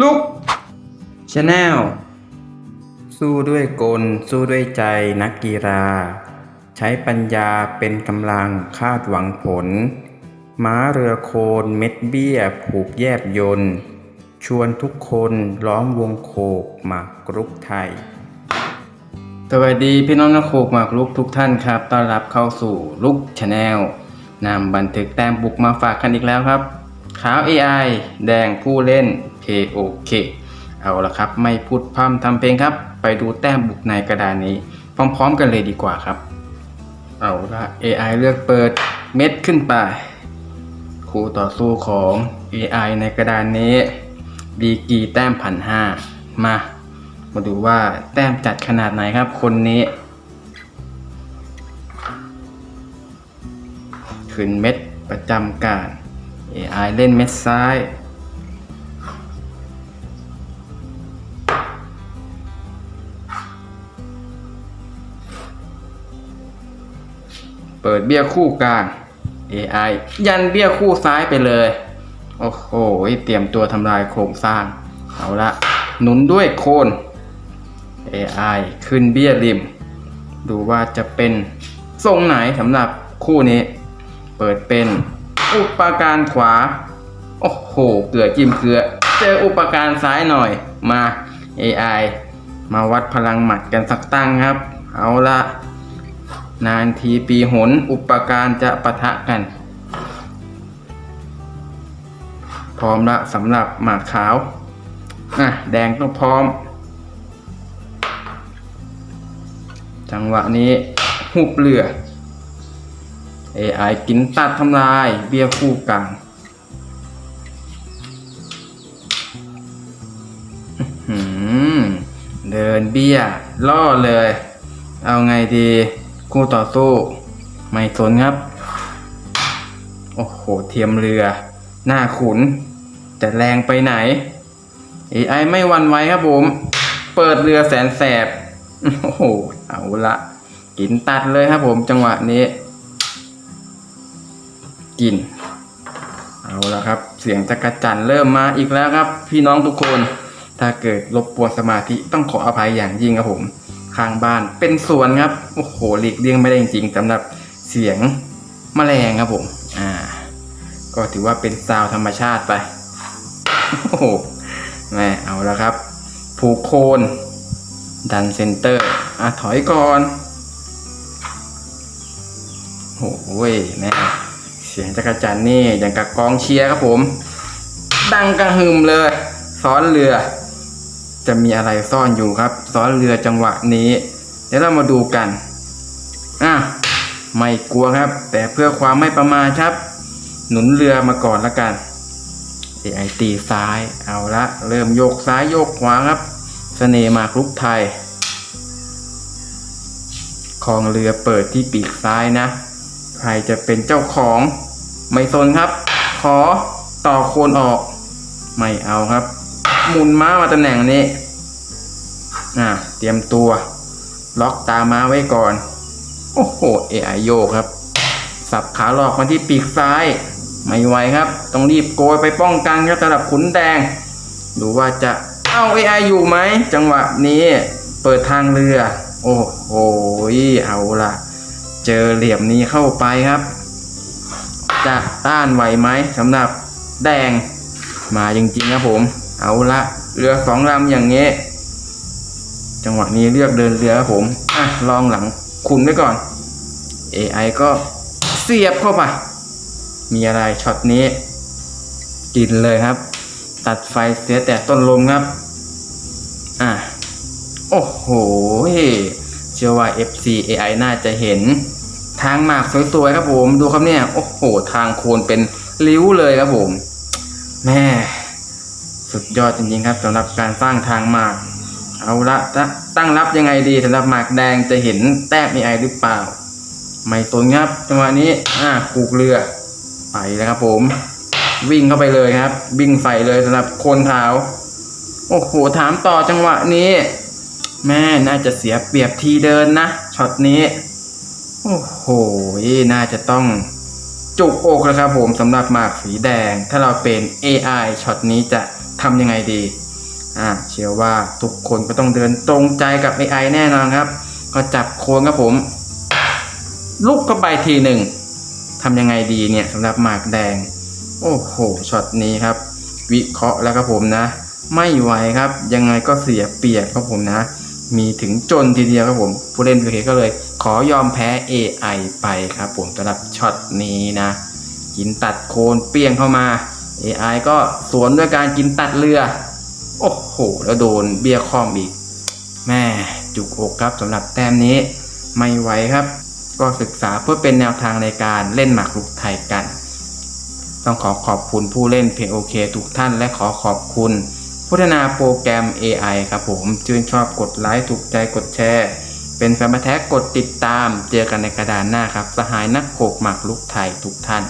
ลุกชาแนลสู้ด้วยกล สู้ด้วยใจนักกีฬา ใช้ปัญญาเป็นกำลังคาดหวังผล ม้าเรือโคนเม็ดเบี้ย ผูกแยบยนต์ชวนทุกคนล้อมวงโคกหมากรุกไทย สวัสดีพี่น้องนักโคกหมากลุกทุกท่านครับต้อนรับเข้าสู่ลุกชาแนลนำบันทึกแต้มบุกมาฝากกันอีกแล้วครับ ขาว AI แดงผู้เล่น KOK เอาละครับ ไม่พูดพร่ำทำเพลงครับ ไปดูแต้มบุกในกระดานนี้ พร้อมๆกันเลยดีกว่าครับ เอาละ AI เลือกเปิดเม็ดขึ้นไปคู่ต่อสู้ของ AI ในกระดานนี้ดีกีแต้มพันห้ามา มาดูว่าแต้มจัดขนาดไหนครับ คนนี้ ขึ้นเม็ดประจำการ AI เล่นเม็ดซ้าย เปิดเบี้ยคู่กลาง AI ยันเบี้ยคู่ซ้ายไปเลย โอ้โห เตรียมตัวทำลายโครงสร้าง เอาละ หนุนด้วยโคน AI ขึ้นเบี้ยริม ดูว่าจะเป็นทรงไหนสำหรับคู่นี้ เปิดเป็นอุปการขวา โอ้โห เกลือจิ้มเกลือ เจออุปการซ้ายหน่อย มา AI มาวัดพลังหมัดกันสักตั้งครับ เอาละ นานทีปีหน อุปการจะปะทะกัน พร้อมละสำหรับหมากขาว อะ แดงต้องพร้อม จังหวะนี้หุบเรือ AI กินตัดทำลาย เบี้ยคู่กลางเดินเบี้ยล่อเลย เอาไงดี คู่ต่อสู้ ไม่สนครับ โอ้โห เทียมเรือ หน้าขุนจะแรงไปไหน AI ไม่หวันไหวครับผม เปิดเรือแสนแสบ โอ้โห เอาละ กินตัดเลยครับผมจังหวะนี้ กิน เอาละครับ เสียงจักรจันเริ่มมาอีกแล้วครับ พี่น้องทุกคน ถ้าเกิดรบกวนสมาธิต้องขออภัยอย่างยิ่งครับผม ข้างบ้าน เป็นสวนครับ โอ้โหหลีกเลี่ยงไม่ได้จริงๆสำหรับเสียงแมลงครับผม อ่า ก็ถือว่าเป็นซาวธรรมชาติไป โอ้โหแม่เอาแล้วครับ ผูกโคน ดันเซนเตอร์ อะ ถอยก่อน โอ้โหแม่เสียงจักรจันนี่อย่างกับกองเชียร์ครับผม ดังกระหึ่มเลย ซ้อนเรือ จะมีอะไรซ่อนอยู่ครับ ซ้อนเรือจังหวะนี้ เดี๋ยวเรามาดูกันอะไม่กลัวครับ แต่เพื่อความไม่ประมาทครับ หนุนเรือมาก่อนละกัน AI ตีซ้ายเอาละ เริ่มโยกซ้ายโยกขวาครับเสน่ห์มากรุกไทยคลองเรือเปิดที่ปีกซ้ายนะ ใครจะเป็นเจ้าของ ไม่สนครับ ขอต่อโคนออก ไม่เอาครับ หมุนม้ามาตำแหน่งนี้อะเตรียมตัว ล็อกตาม้าไว้ก่อน โอ้โห AI โยกครับ สับขาหลอกมาที่ปีกซ้าย ไม่ไหวครับ ต้องรีบโกยไปป้องกันครับสำหรับขุนแดง ดูว่าจะเอา AI อยู่ไหม จังหวะนี้เปิดทางเรือ โอ้โห เอาละเจอเหลี่ยมนี้เข้าไปครับ จะต้านไหวไหมสำหรับแดงมาจริงๆครับผม เอาละเรือสองลำอย่างนี้จังหวะนี้เลือกเดินเรือครับผมอะลองหลังคุณไว้ก่อน AI ก็เสียบเข้าไปมีอะไรช็อตนี้ กินเลยครับ ตัดไฟเสียแต่ต้นลมครับ อะ โอ้โหเชื่อว่า FC AI น่าจะเห็น ทางหมากสวยๆครับผม ดูครับเนี่ย โอ้โห ทางโคนเป็นริ้วเลยครับผม แม่ สุดยอดจริงๆครับสำหรับการสร้างทางหมาก เอาละตะตั้งรับยังไงดีสำหรับหมากแดงจะเห็นแต้ม AI หรือเปล่า ไม่ตนครับจังหวะนี้อ่าผูกเรือไปแล้วครับผม วิ่งเข้าไปเลยครับ วิ่งใส่เลยสำหรับโคนขาโอ้โหถามต่อจังหวะนี้ แม่น่าจะเสียเปรียบทีเดินนะช็อตนี้ โอ้โหน่าจะต้องจุกอกแล้วครับผมสำหรับหมากสีแดง ถ้าเราเป็น AI ช็อตนี้จะ ทำยังไงดีอ่าเชื่อว่าทุกคนก็ต้องเดินตรงใจกับ AI แน่นอนครับ ก็จับโคนครับผมลุกเข้าไปทีหนึ่งทำยังไงดีเนี่ยสำหรับหมากแดง โอ้โหช็อตนี้ครับ วิเคราะห์แล้วครับผมนะ ไม่ไหวครับ ยังไงก็เสียเปรียบครับผมนะ มีถึงจนทีเดียวครับผม ผู้เล่น PK ก็เลย ขอยอมแพ้ AI ไปครับผมสำหรับช็อตนี้นะกินตัดโคนเปี้ยงเข้ามา AI ก็สวนด้วยการกินตัดเรือ โอ้โห แล้วโดนเบี้ยข้อมอีกแม่จุกอกครับสำหรับแต้มนี้ไม่ไหวครับ ก็ศึกษาเพื่อเป็นแนวทางในการเล่นหมากรุกไทยกัน ต้องขอขอบคุณผู้เล่น POK ทุกท่านและขอขอบคุณพัฒนาโปรแกรม AI ครับผมชื่นชอบกดไลค์ถูกใจกดแชร์ เป็นแฟนมาแท้กดติดตาม เจอกันในกระดานหน้าครับ สหายนักโขกหมากรุกไทยทุกท่าน